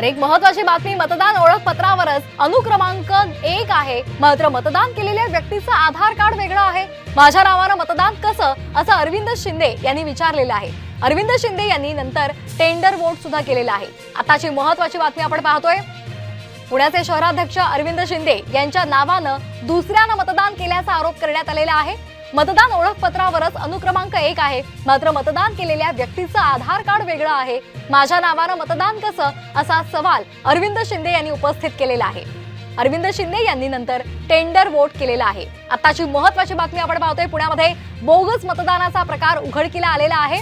तर एक महत्वाची बातमी मतदान ओळखपत्रावरच. अनुक्रमांक एक आहे. मात्र मतदान केलेल्या व्यक्तीचं आधार कार्ड वेगळं आहे. माझ्या नावानं मतदान कसं? असं अरविंद शिंदे यांनी विचारलेलं आहे. अरविंद शिंदे यांनी नंतर टेंडर वोट सुद्धा केलेला आहे. आताची महत्वाची बातमी आपण पाहतोय. पुण्याचे शहराध्यक्ष अरविंद शिंदे यांच्या नावानं दुसऱ्यानं मतदान केल्याचा आरोप करण्यात आलेला आहे. मतदान ओळखपत्रावरच अनुक्रमांक एक आहे. मात्र मतदान केलेल्या व्यक्तीचं आधार कार्ड वेगळं आहे. माझ्या नावानं मतदान कसं? असा सवाल अरविंद शिंदे यांनी उपस्थित केलेला आहे. अरविंद शिंदे यांनी नंतर टेंडर वोट केलेला आहे. आताची महत्वाची बातमी आपण पाहतोय. पुण्यामध्ये बोगस मतदानाचा प्रकार उघडकीला आलेला आहे.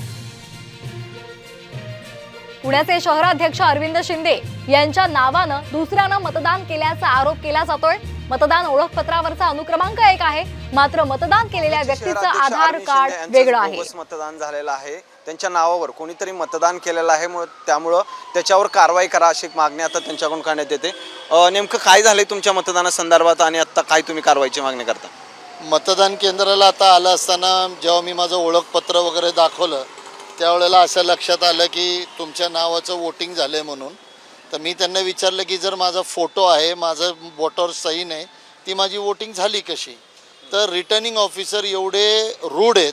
पुण्याचे शहराध्यक्ष अरविंद शिंदे यांच्या नावानं दुसऱ्यानं मतदान केल्याचा आरोप केला जातोय. मतदान ओळखपत्रावरचा अनुक्रमांक एक आहे मात्र मतदान केलेल्या व्यक्तीचं आधार कार्ड वेगळं आहे मतदान झालेलं आहे त्यांच्या नावावर कोणीतरी मतदान केलेलं आहे मुळे- त्यामुळं त्याच्यावर कारवाई करा अशी मागणी आता त्यांच्याकडून करण्यात येते अं, नेमकं काय झालंय तुमच्या मतदानासंदर्भात आणि आता काय तुम्ही कारवाईची मागणी करता मतदान केंद्राला आता आलं असताना जेव्हा मी माझं ओळखपत्र वगैरे दाखवलं त्यावेळेला असं लक्षात आलं की तुमच्या नावाचं वोटिंग झालं आहे म्हणून तर मी त्यांना विचारलं की जर माझा फोटो आहे माझं वोटर सही नाही ती माझी वोटिंग झाली कशी? तर रिटर्निंग ऑफिसर एवढे रूढ आहेत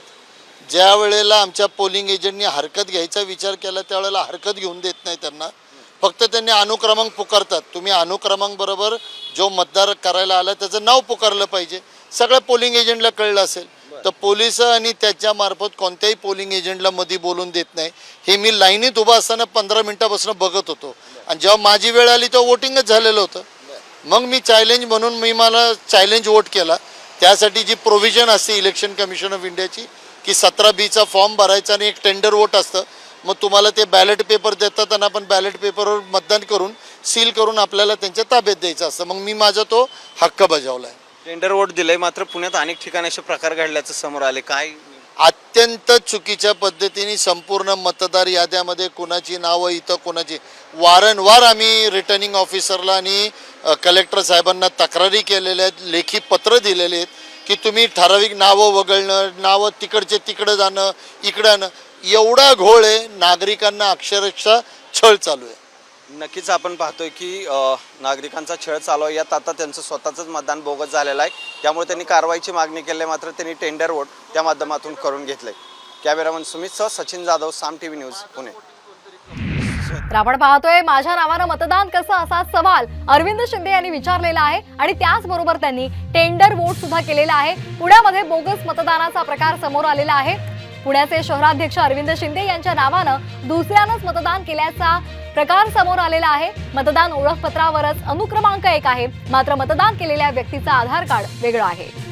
ज्या वेळेला आमच्या पोलिंग एजंटनी हरकत घ्यायचा विचार केला त्यावेळेला हरकत घेऊन देत नाही त्यांना. फक्त त्यांनी अनुक्रमांक पुकारतात. तुम्ही अनुक्रमांक बरोबर जो मतदार करायला आला त्याचं नाव पुकारलं पाहिजे. सगळ्या पोलिंग एजंटला कळलं असेल. तर पोलीस आणि त्याच्या मार्फत कोणत्याही पोलिंग एजंटला मध्ये बोलून देत नाही. हे मी लाईनीत उभा असताना पंधरा मिनिटापासून बघत होतो. आणि जेव्हा माझी वेळ आली तेव्हा वोटिंगच झालेलं होतं. मग मी चॅलेंज म्हणून मी मला चॅलेंज वोट केला. त्यासाठी जी प्रोव्हिजन असते इलेक्शन कमिशन ऑफ इंडियाची की सतरा बीचा फॉर्म भरायचा आणि एक टेंडर वोट असतं. मग तुम्हाला ते बॅलेट पेपर देतात आणि आपण बॅलेट पेपरवर मतदान करून सील करून आपल्याला त्यांच्या ताब्यात द्यायचं असतं. मग मी माझा तो हक्क बजावला आहे टेंडर वोट दिलंय मात्र पुण्यात अनेक ठिकाणी असे प्रकार घडल्याचं समोर आले. काय? अत्यंत चुकीच्या पद्धतीने संपूर्ण मतदार याद्यामध्ये कुणाची नावं इथं कुणाची वारंवार आम्ही रिटर्निंग ऑफिसरला आणि कलेक्टर साहेबांना तक्रारी केलेल्या आहेत लेखी पत्र दिलेले आहेत की तुम्ही ठराविक नावं वगळणं नावं तिकडचे तिकडं जाणं इकडं आणं. एवढा घोळ आहे नागरिकांना अक्षरशः छळ चालू आहे. नक्कीच आपण पाहतोय की नागरिकांचा छळ चालू आहे. यात आता त्यांचं स्वतःचंच मतदान बोगस झालेलं आहे. त्यामुळे त्यांनी कारवाईची मागणी केली आहे, मात्र त्यांनी टेंडर वोट त्या माध्यमातून करून घेतले कॅमेरामन सुमितसह सचिन जाधव साम टीव्ही न्यूज पुणे. तर आपण पाहतोय माझ्या नावानं मतदान कसं असा सवाल अरविंद शिंदे यांनी विचारलेला आहे आणि त्याचबरोबर त्यांनी टेंडर वोट सुद्धा केलेला आहे. पुण्यामध्ये बोगस मतदानाचा प्रकार समोर आलेला आहे. पुण्याचे शहराध्यक्ष अरविंद शिंदे यांच्या नावानं दुसऱ्यानंच मतदान केल्याचा प्रकार समोर आलेला आहे. मतदान ओळखपत्रावरच अनुक्रमांक एक आहे. मात्र मतदान केलेल्या व्यक्तीचं आधार कार्ड वेगळं आहे.